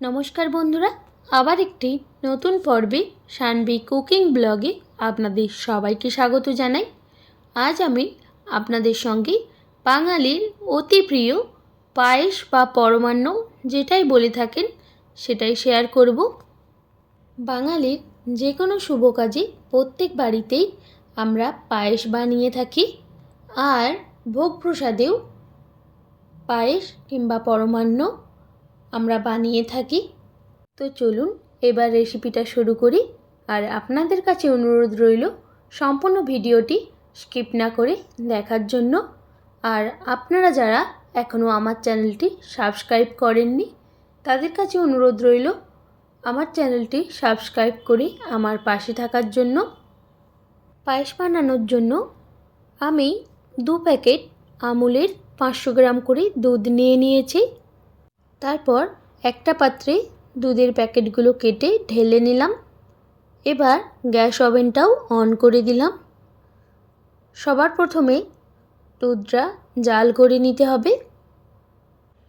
নমস্কার বন্ধুরা, আবার একটি নতুন পর্বে সানবি কুকিং ব্লগে আপনাদের সবাইকে স্বাগত জানাই। আজ আমি আপনাদের সঙ্গে বাঙালির অতি প্রিয় পায়েস বা পরমান্ন যেটাই বলে থাকেন সেটাই শেয়ার করব। বাঙালির যে কোনো শুভ কাজে প্রত্যেক বাড়িতেই আমরা পায়েস বানিয়ে থাকি আর ভোগ প্রসাদেও পায়েস কিংবা পরমান্ন আমরা বানিয়ে থাকি। তো চলুন, এবার রেসিপিটা শুরু করি। আর আপনাদের কাছে অনুরোধ রইল, সম্পূর্ণ ভিডিওটি স্কিপ না করে দেখার জন্য। আর আপনারা যারা এখনও আমার চ্যানেলটি সাবস্ক্রাইব করেননি, তাদের কাছে অনুরোধ রইল, আমার চ্যানেলটি সাবস্ক্রাইব করে আমার পাশে থাকার জন্য। পায়েস বানানোর জন্য আমি দু প্যাকেট আমুলের পাঁচশো গ্রাম করে দুধ নিয়ে নিয়েছি। তারপর একটা পাত্রে দুধের প্যাকেটগুলো কেটে ঢেলে নিলাম। এবার গ্যাস ওভেনটাও অন করে দিলাম। সবার প্রথমে দুধটা জাল করে নিতে হবে।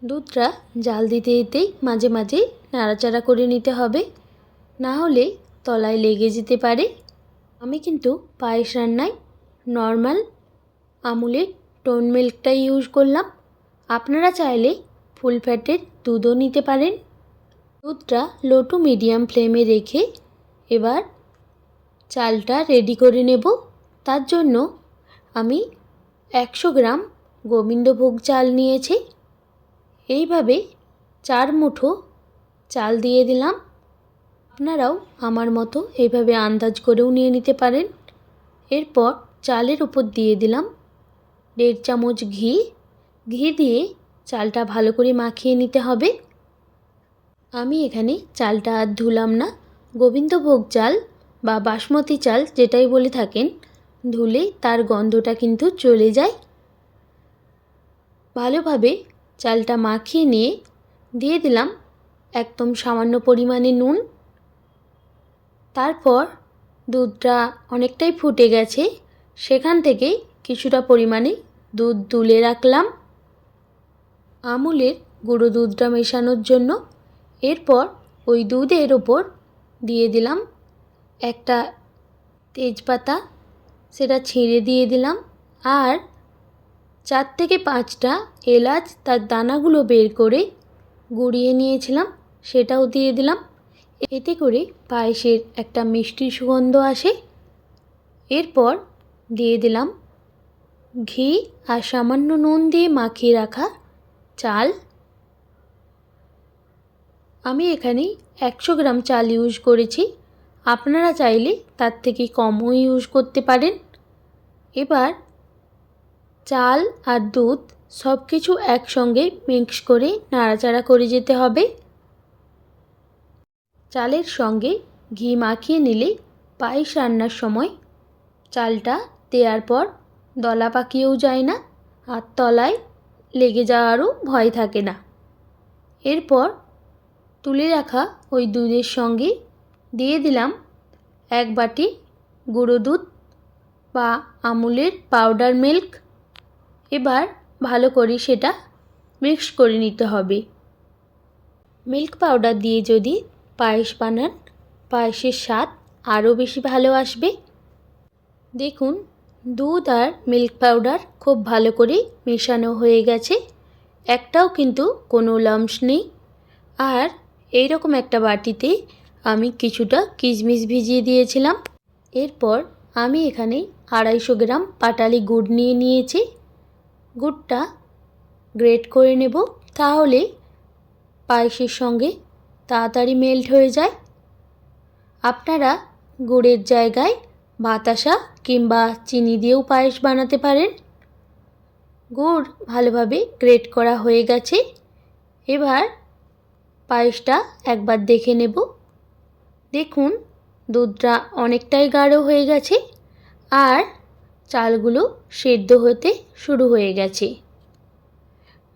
দুধটা জাল দিতে দিতেই মাঝে মাঝে নাড়াচাড়া করে নিতে হবে। না হলে তলায় লেগে যেতে পারে। আমি কিন্তু পায়েস রান্নায় নর্মাল আমুলের টোন মিল্কটাই ইউজ করলাম। আপনারা চাইলে ফুল ফ্যাটের দুধও নিতে পারেন। দুধটা লো টু মিডিয়াম ফ্লেমে রেখে এবার চালটা রেডি করে নেব। তার জন্য আমি একশো গ্রাম গোবিন্দভোগ চাল নিয়েছি। এইভাবে চার মুঠো চাল দিয়ে দিলাম। আপনারাও আমার মতো এইভাবে আন্দাজ করেও নিয়ে নিতে পারেন। এরপর চালের উপর দিয়ে দিলাম দেড় চামচ ঘি। ঘি দিয়ে চালটা ভালো করে মাখিয়ে নিতে হবে। আমি এখানে চালটা আর ধুলাম না। গোবিন্দভোগ চাল বা বাসমতি চাল যেটাই বলে থাকেন, ধুলে তার গন্ধটা কিন্তু চলে যায়। ভালোভাবে চালটা মাখিয়ে নিয়ে দিয়ে দিলাম একদম সামান্য পরিমাণে নুন। তারপর দুধটা অনেকটাই ফুটে গেছে, সেখান থেকে কিছুটা পরিমাণে দুধ তুলে রাখলাম। আমুলের গুঁড়ো দুধটা মেশানোর জন্য। এরপর ওই দুধের ওপর দিয়ে দিলাম একটা তেজপাতা, সেটা ছিঁড়ে দিয়ে দিলাম। আর চার থেকে পাঁচটা এলাচ তার দানাগুলো বের করে গুঁড়িয়ে নিয়েছিলাম, সেটাও দিয়ে দিলাম। এতে করে পায়েসের একটা মিষ্টি সুগন্ধ আসে। এরপর দিয়ে দিলাম ঘি আর সামান্য নুন দিয়ে মাখিয়ে রাখা চাল। আমি এখানে একশো গ্রাম চাল ইউজ করেছি। আপনারা চাইলে তার থেকে কমও ইউজ করতে পারেন। এবার চাল আর দুধ সব কিছু একসঙ্গে মিক্স করে নাড়াচাড়া করে যেতে হবে। চালের সঙ্গে ঘি মাখিয়ে নিলে পায়েস রান্নার সময় চালটা দেওয়ার পর দলা পাকিয়েও যায় না। আর তলায় লেগে যাওয়ারও ভয় থাকে না। এরপর তুলে রাখা ওই দুধের সঙ্গে দিয়ে দিলাম এক বাটি গুঁড়ো দুধ বা আমুলের পাউডার মিল্ক এবার ভালো করে সেটা মিক্স করে নিতে হবে। মিল্ক পাউডার দিয়ে যদি পায়েস বানান, পায়েসের স্বাদ আরও বেশি ভালো আসবে। দেখুন দুধ আর মিল্ক পাউডার খুব ভালো করে মেশানো হয়ে গেছে। একটাও কিন্তু কোনো লাম্পস নেই। আর এই রকম একটা বাটিতে আমি কিছুটা কিশমিশ ভিজিয়ে দিয়েছিলাম। এরপর আমি এখানে আড়াইশো গ্রাম পাটালি গুড় নিয়ে নিয়েছি। গুড়টা গ্রেট করে নেব তাহলে পায়েসের সঙ্গে তাড়াতাড়ি মেল্ট হয়ে যায়। আপনারা গুড়ের জায়গায় বাতাসা কিংবা চিনি দিয়েও পায়েস বানাতে পারেন। গুড় ভালোভাবে গ্রেট করা হয়ে গেছে। এবার পায়েসটা একবার দেখে নেব। দেখুন, দুধটা অনেকটাই গাঢ় হয়ে গেছে আর চালগুলো সেদ্ধ হতে শুরু হয়ে গেছে।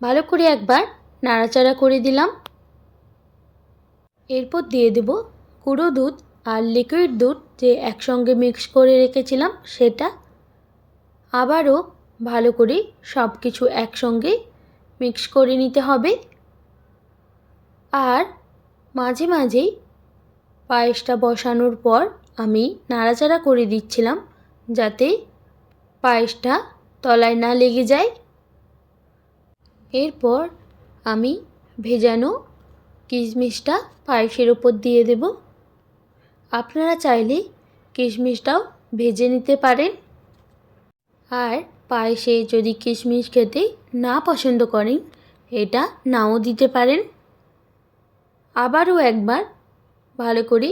ভালো করে একবার নাড়াচাড়া করে দিলাম। এরপর দিয়ে দেব গুঁড়ো দুধ। আর লিকুইড দুধ যে একসঙ্গে মিক্স করে রেখেছিলাম, সেটা আবারও ভালো করে সব কিছু একসঙ্গে মিক্স করে নিতে হবে। আর মাঝে মাঝেই পায়েসটা বসানোর পর আমি নাড়াচাড়া করে দিচ্ছিলাম যাতে পায়েসটা তলায় না লেগে যায়। এরপর আমি ভেজানো কিশমিশটা পায়েসের ওপর দিয়ে দেব। আপনারা চাইলে কিশমিশটাও ভেজে নিতে পারেন। আর পায়েসে যদি কিশমিশ খেতে না পছন্দ করেন, এটা নাও দিতে পারেন। আবারও একবার ভালো করে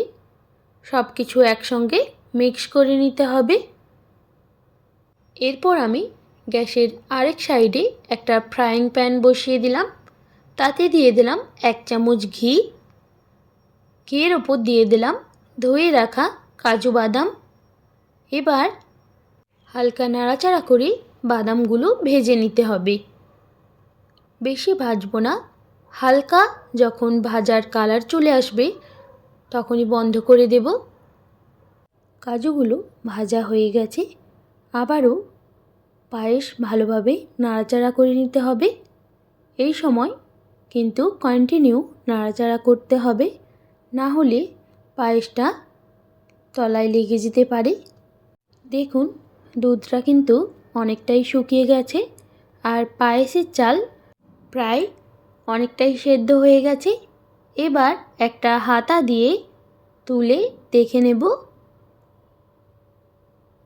সব কিছু একসঙ্গে মিক্স করে নিতে হবে। এরপর আমি গ্যাসের আরেক সাইডে একটা ফ্রাইং প্যান বসিয়ে দিলাম। তাতে দিয়ে দিলাম এক চামচ ঘি। ঘিয়ের ওপর দিয়ে দিলাম ধুয়ে রাখা কাজু বাদাম। এবার হালকা নাড়াচাড়া করে বাদামগুলো ভেজে নিতে হবে। বেশি ভাজবো না। হালকা যখন ভাজার কালার চলে আসবে, তখনই বন্ধ করে দেব। কাজুগুলো ভাজা হয়ে গেছে। আবারও পায়েস ভালোভাবে নাড়াচাড়া করে নিতে হবে। এই সময় কিন্তু কন্টিনিউ নাড়াচাড়া করতে হবে। না হলে পায়েসটা তলায় লেগে যেতে পারে। দেখুন, দুধটা কিন্তু অনেকটাই শুকিয়ে গেছে আর পায়েসের চাল প্রায় অনেকটাই সেদ্ধ হয়ে গেছে। এবার একটা হাতা দিয়ে তুলে দেখে নেব।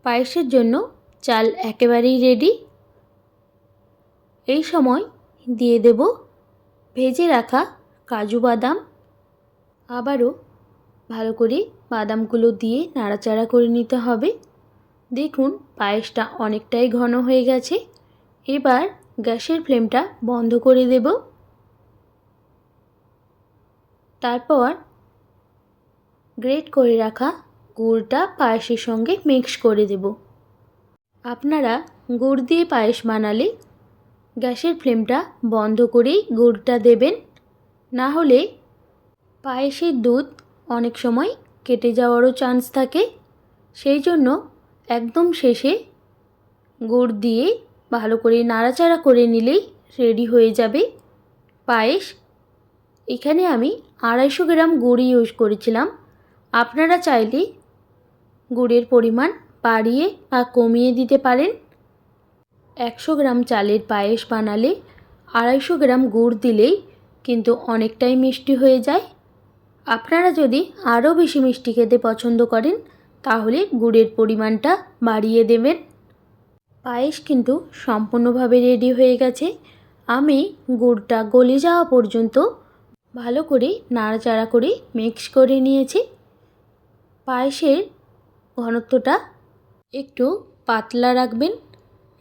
পায়েসের জন্য চাল একেবারেই রেডি এই সময় দিয়ে দেব ভেজে রাখা কাজু বাদাম। আবারও ভালো করে বাদামগুলো দিয়ে নাড়াচাড়া করে নিতে হবে। দেখুন, পায়েসটা অনেকটাই ঘন হয়ে গেছে। এবার গ্যাসের ফ্লেমটা বন্ধ করে দেব। তারপর গ্রেট করে রাখা গুড়টা পায়েসের সঙ্গে মিক্স করে দেব। আপনারা গুড় দিয়ে পায়েস বানালে গ্যাসের ফ্লেমটা বন্ধ করেই গুড়টা দেবেন। না হলে পায়েসের দুধ অনেক সময় কেটে যাওয়ারও চান্স থাকে। সেই জন্য একদম শেষে গুড় দিয়ে ভালো করে নাড়াচাড়া করে নিলেই রেডি হয়ে যাবে। পায়েস, এখানে আমি আড়াইশো গ্রাম গুড় ইউজ করেছিলাম। আপনারা চাইলে গুড়ের পরিমাণ বাড়িয়ে বা কমিয়ে দিতে পারেন। একশো গ্রাম চালের পায়েস বানালে আড়াইশো গ্রাম গুড় দিলেই কিন্তু অনেকটাই মিষ্টি হয়ে যায়। আপনারা যদি আরও বেশি মিষ্টি খেতে পছন্দ করেন, তাহলে গুড়ের পরিমাণটা বাড়িয়ে দেবেন। পায়েস কিন্তু সম্পূর্ণভাবে রেডি হয়ে গেছে। আমি গুড়টা গলে যাওয়া পর্যন্ত ভালো করে নাড়াচাড়া করে মিক্স করে নিয়েছি। পায়েসের ঘনত্বটা একটু পাতলা রাখবেন।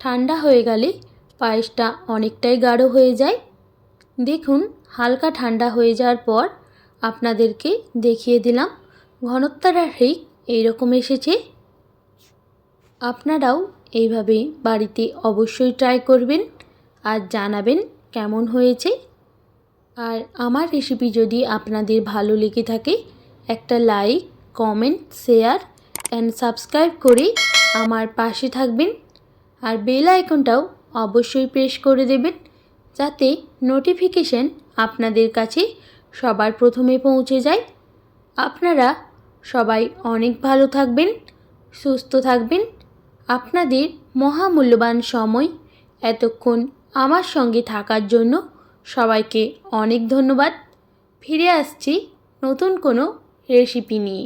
ঠান্ডা হয়ে গেলে পায়েসটা অনেকটাই গাঢ় হয়ে যায়। দেখুন, হালকা ঠান্ডা হয়ে যাওয়ার পর আপনাদেরকে দেখিয়ে দিলাম। ঘনত্বটা ঠিক এইরকম এসেছে। আপনারাও এইভাবে বাড়িতে অবশ্যই ট্রাই করবেন আর জানাবেন কেমন হয়েছে। আর আমার রেসিপি যদি আপনাদের ভালো লেগে থাকে, একটা like comment share and subscribe করে আমার পাশে থাকবেন। আর বেল আইকনটাও অবশ্যই প্রেস করে দেবেন, যাতে নোটিফিকেশন আপনাদের কাছে সবার প্রথমে পৌঁছে যায়। আপনারা সবাই অনেক ভালো থাকবেন, সুস্থ থাকবেন। আপনাদের মহামূল্যবান সময় এতক্ষণ আমার সঙ্গে থাকার জন্য সবাইকে অনেক ধন্যবাদ। ফিরে আসছি নতুন কোনো রেসিপি নিয়ে।